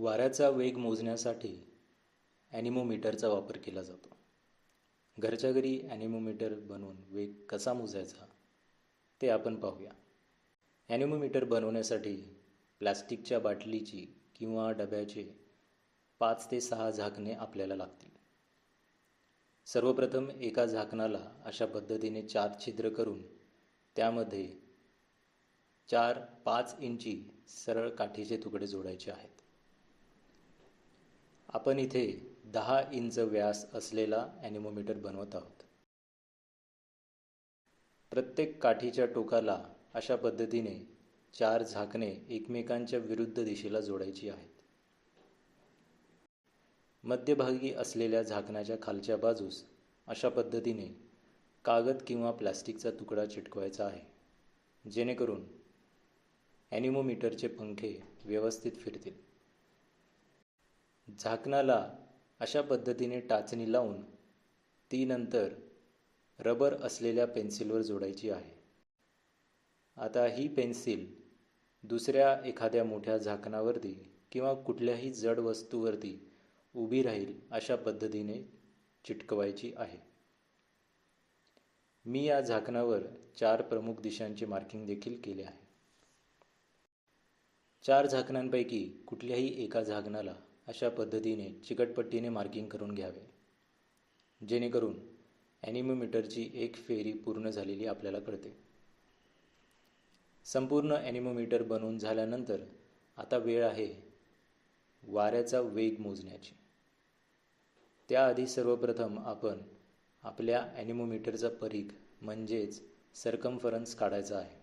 वाऱ्याचा वेग मोजण्यासाठी ॲनिमोमीटरचा वापर केला जातो. घरच्या घरी ॲनिमोमीटर बनवून वेग कसा मोजायचा ते आपण पाहूया. ॲनिमोमीटर बनवण्यासाठी प्लॅस्टिकच्या बाटलीची किंवा डब्याचे पाच ते सहा झाकणे आपल्याला लागतील. सर्वप्रथम एका झाकणाला अशा पद्धतीने चार छिद्र करून त्यामध्ये चार पाच इंची सरळ काठीचे तुकडे जोडायचे आहेत. आपण इथे दहा इंच व्यास असलेला ॲनिमोमीटर बनवत आहोत. प्रत्येक काठीच्या टोकाला अशा पद्धतीने चार झाकणे एकमेकांच्या विरुद्ध दिशेला जोडायची आहेत. मध्यभागी असलेल्या झाकणाच्या खालच्या बाजूस अशा पद्धतीने कागद किंवा प्लास्टिकचा तुकडा चिटकवायचा आहे जेणेकरून ॲनिमोमीटरचे पंखे व्यवस्थित फिरतील. झाकणाला अशा पद्धतीने टाचणी लावून ती नंतर रबर असलेल्या पेन्सिलवर जोडायची आहे. आता ही पेन्सिल दुसऱ्या एखाद्या मोठ्या झाकणावरती किंवा कुठल्याही जड वस्तूवरती उभी राहील अशा पद्धतीने चिटकवायची आहे. मी या झाकणावर चार प्रमुख दिशांचे मार्किंग देखील केले आहे. चार झाकणांपैकी कुठल्याही एका झाकणाला अशा पद्धतीने चिकटपट्टीने मार्किंग करून घ्यावे. जेणेकरून ॲनिमोमीटरची एक फेरी पूर्ण झालेली आपल्याला कळते. संपूर्ण ॲनिमोमीटर बनवून झाल्यानंतर आता वेळ आहे वाऱ्याचा वेग मोजण्याची. त्याआधी सर्वप्रथम आपण आपल्या ॲनिमोमीटरचा परीघ म्हणजेच सरकमफरन्स काढायचा आहे.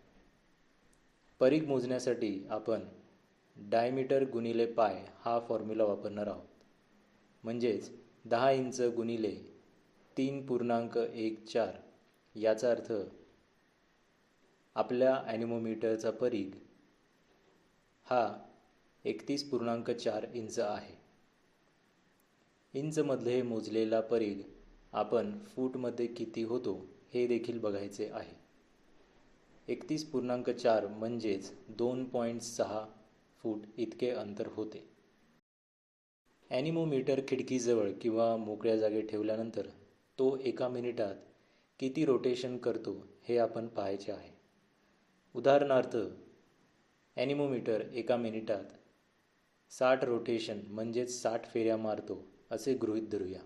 परीघ मोजण्यासाठी आपण डायमीटर गुणिले पाय हा फॉर्म्युला वापरणार आहोत. म्हणजेच दहा इंच गुणिले तीन पूर्णांक एक चार याचा अर्थ आपल्या ॲनिमोमीटरचा परीघ हा एकतीस पूर्णांक चार इंच आहे. इंचमधले मोजलेला परीघ आपण फूटमध्ये किती होतो हे देखील बघायचे आहे. एकतीस पूर्णांक चार म्हणजेच दोन पॉईंट सहा फूट इतके अंतर होते. ॲनिमोमीटर खिडकीजवळ किंवा मोकळ्या जागेत ठेवल्यानंतर तो एका मिनिटात किती रोटेशन करतो हे आपण पाहायचे आहे. उदाहरणार्थ ॲनिमोमीटर एका मिनिटात साठ रोटेशन म्हणजेच साठ फेऱ्या मारतो असे गृहीत धरूया.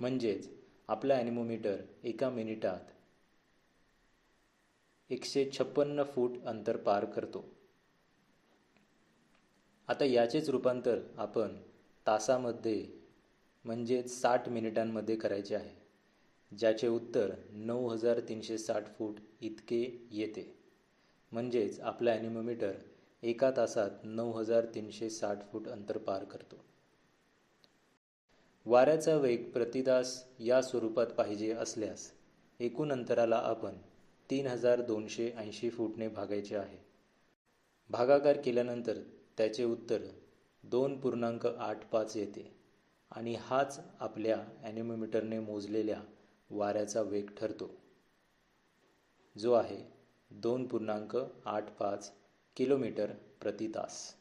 म्हणजेच आपला ॲनिमोमीटर एका मिनिटात एकशे छप्पन्न फूट अंतर पार करतो. आता याचेच रूपांतर आपण तासामध्ये म्हणजेच साठ मिनिटांमध्ये करायचे आहे ज्याचे उत्तर नऊ हजार तीनशे साठ फूट इतके येते. म्हणजेच आपला ॲनिमोमीटर एका तासात नऊ हजार तीनशे साठ फूट अंतर पार करतो. वाऱ्याचा वेग प्रतिदास या स्वरूपात पाहिजे असल्यास एकूण अंतराला आपण तीन हजार दोनशे ऐंशी फूटने भागायचे आहे. भागाकार केल्यानंतर त्याचे उत्तर दोन पूर्णांक आठ पाच येते आणि हाच आपल्या ॲनिमोमीटरने मोजलेल्या वाऱ्याचा वेग ठरतो. जो आहे दोन पूर्णांक आठ पाच किलोमीटर प्रति तास.